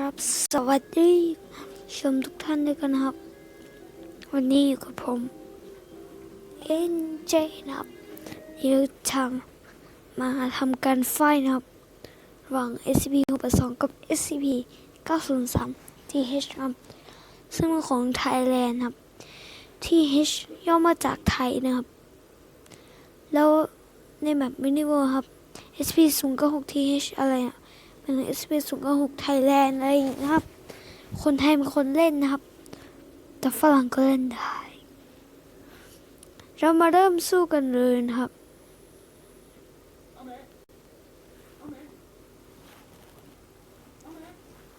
ครับ สวัสดีชมทุกท่านด้วยกันครับ วันนี้อยู่กับผม NJ นเจนะครับที่เราทำมาทำการไฟนะครับระหว่าง SCP 682กับ SCP 903 TH ครับซึ่งเป็นของไทยแลนด์ครับ TH ย่อมาจากไทยนะครับ แล้วในแบบมินิเวิร์ครับ SCP 096 TH อะไรอะ เป็น SCP 096ไทยแลนด์อะไรอย่างเงี้ยครับ คนไทยเป็นคนเล่นนะครับ แต่ฝรั่งก็เล่นได้ เรามาเริ่มสู้กันเลยนะครับ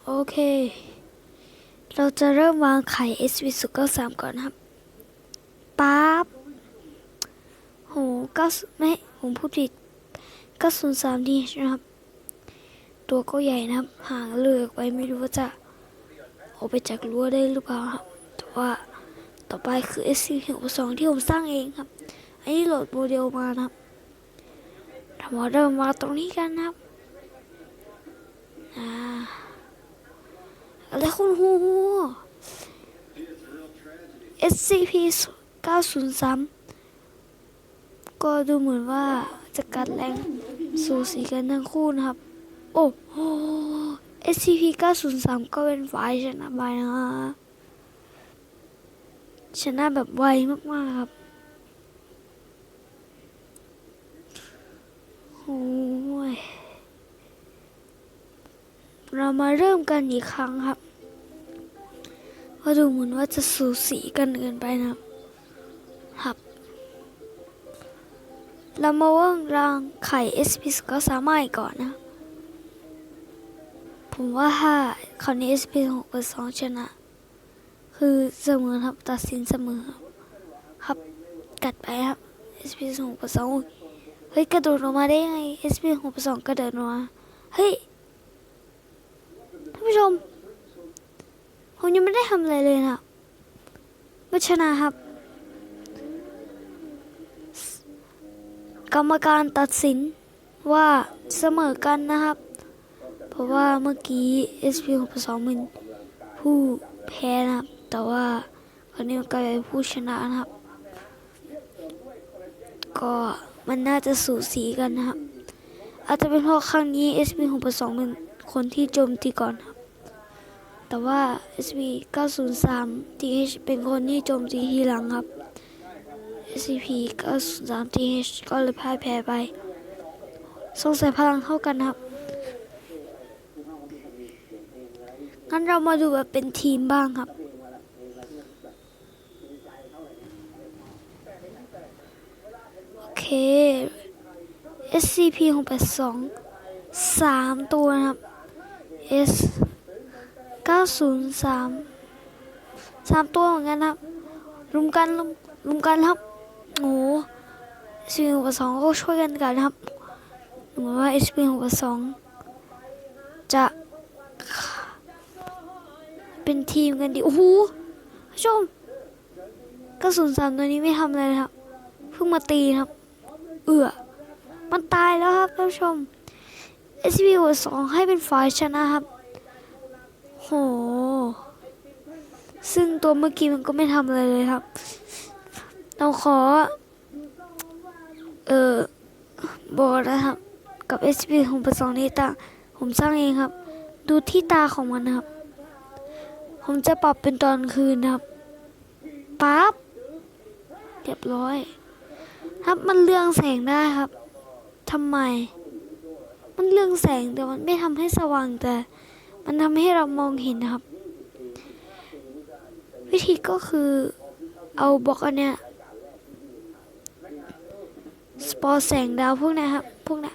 โอเค เราจะเริ่มวางไข่ SCP 093 ก่อนนะครับปั๊บโห9ไม่ผมพูดผิด903 TH นะครับ ตัวก็ใหญ่นะครับหางเลือกไว้ไม่รู้ว่าจะออกไปจากรั้วได้หรือเปล่าครับแต่ว่าต่อไปคือ SCP-62 ที่ผมสร้างเองครับ อันนี้โหลดโมเดลมานะครับเรามาเริ่มมาตรงนี้กันนะครับอ่าอะไรคุณฮู SCP-903 ก็ดูเหมือนว่าจะกัดแรงสูสีกันทั้งคู่นะครับ โอ้โห SCP 903ก็เป็นฝ่ายชนะไปนะชนะแบบไวมากๆครับโอ้ยเรามาเริ่มกันอีกครั้งครับก็ดูเหมือนว่าจะสูสีกันเกินไปนะครับครับ เรามาว่างรางไข่ SCP ก็สามารถก่อนนะ ผมว่าถ้าคราวนี้ SP หกเปอร์สองชนะ คือเสมอครับตัดสินเสมอครับครับกัดไปครับ SP หกเปอร์สองเฮ้ยกระโดดลงมาได้ยังไง SP หกเปอร์สองกระโดดลงมาเฮ้ยท่านผู้ชมผมยังไม่ได้ทำอะไรเลยนะไม่ชนะครับ กรรมการตัดสินว่าเสมอกันนะครับ เพราะว่าเมื่อกี้ SP 6 2มันผู้แพ้นะครับ แต่ว่าคราวนี้มันกลายเป็นผู้ชนะนะครับ ก็มันน่าจะสูสีกันนะครับ อาจจะเป็นเพราะครั้งนี้ SP 6 2เป็นคนที่โจมตีก่อนครับ แต่ว่า SP 903 TH เป็นคนที่โจมตีทีหลังครับ SCP 903 TH ก็เลยพ่ายแพ้ไปสงสัยพลังเท่ากันครับ งั้นเรามาดูแบบเป็นทีมบ้างครับ โอเค SCP 682 3 ตัวนะครับ S 903 3 ตัวเหมือนกันครับรุมกันรุมรุมกันครับโอ้ SCP 682ก็ช่วยกันกันครับเหมือนว่า SCP 682 เป็นทีมกันดิโอ้โหชมกระสุนสามตัวนี้ไม่ทำอะไรเลยครับเพิ่งมาตีครับ เอือมันตายแล้วครับท่านผู้ชม SCP สองให้เป็นฝ่ายชนะครับโหซึ่งตัวเมื่อกี้มันก็ไม่ทำอะไรเลยครับ เราขอ เออบอกนะครับ กับ SCP ของประสองนี้ต่างผมสร้างเองครับ ดูที่ตาของมันนะครับ ผมจะปรับเป็นตอนคืนครับปั๊บเรียบร้อย ครับมันเรืองแสงได้ครับทำไม มันเรืองแสงแต่มันไม่ทำให้สว่างแต่ มันทำให้เรามองเห็นนะครับ วิธีก็คือเอาบล็อกอันเนี้ยสปอร์แสงดาวพวกนี้ครับ พวกนี้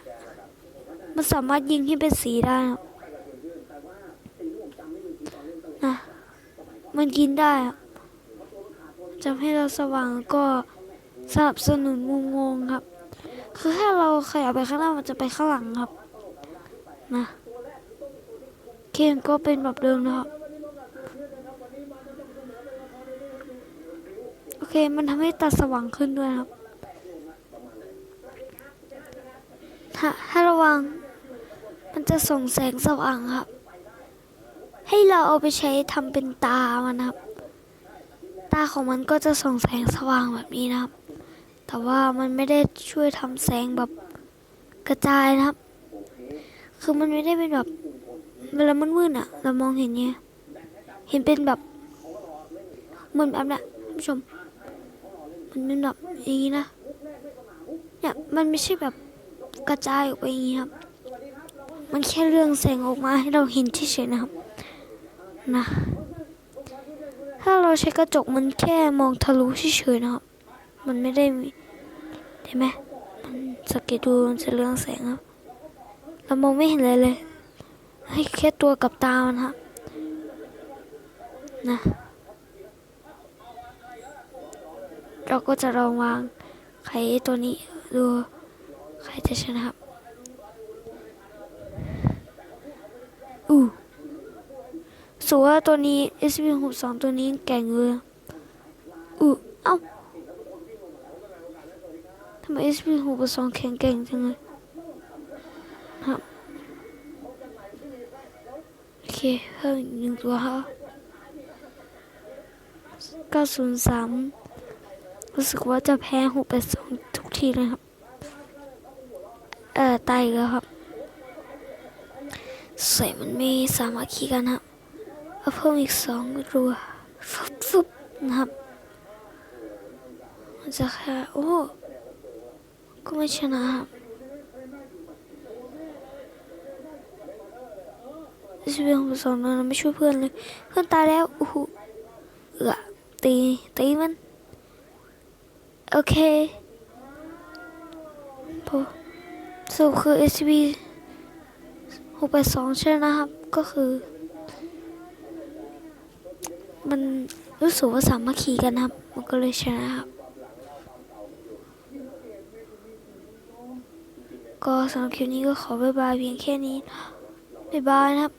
มันสามารถยิงให้เป็นสีได้ครับนะ มันกินได้ครับจะให้เราสว่างก็สนับสนุนมุมมองครับ คือถ้าเราขยับไปข้างหน้ามันจะไปข้างหลังครับ นะเคนก็เป็นแบบเดิมนะครับ โอเคมันทำให้ตาสว่างขึ้นด้วยครับถ้าระวัง มันจะส่งแสงสว่างครับ ให้เราเอาไปใช้ทำเป็นตามันนะครับ ตาของมันก็จะส่องแสงสว่างแบบนี้นะครับ แต่ว่ามันไม่ได้ช่วยทำแสงแบบกระจายนะครับ คือมันไม่ได้เป็นแบบเวลามันมืดอะเรามองเห็นเนี่ยเห็นเป็นแบบเหมือนแบบนี้ท่านผู้ชม มันเป็นแบบอย่างนี้นะเนี่ยมันไม่ใช่แบบกระจายออกไปอย่างนี้ครับ มันแค่เรื่องแสงออกมาให้เราเห็นเฉยๆนะครับ นะ ถ้าเราใช้กระจกมันแค่มองทะลุเฉยๆนะครับ มันไม่ได้มีเห็นไหมมันสังเกตดูมันจะเรื่องแสงครับ เรามองไม่เห็นเลยเลย ให้แค่ตัวกับตามันครับนะ เราก็จะลองวางไข่ตัวนี้ดูใครจะชนะครับอู้ สูว่าตัวนี้ s p 6 2 ตัวนี้แก่งเลยอู้เอ้าทำไม s p 6 2 แข็งแกร่งจังเลยครับโอเคเพิ่มอีกหนึ่งตัวครับ903 รู้สึกว่าจะแพ้หกแปดสองทุกทีเลยครับ เอ่อตายแล้วครับใส่มันไม่สามัคคีกันครับ เอาเพิ่มอีกสองรัวฟึบฟึบนะครับมันจะแค่โอ้ก็ไม่ชนะครับชีวิตของสองนั้นไม่ช่วยเพื่อนเลยเพื่อนตายแล้วโอ้โหเออตีตีมันโอเคพอสรุปคือ SCP 682 ใช่นะครับ ก็คือ มันรู้สึกว่าสามัคคีกันครับ มันก็เลยชนะครับ ก็สำหรับคลิปนี้ก็ขอบายบายเพียงแค่นี้บ๊ายบายนะครับ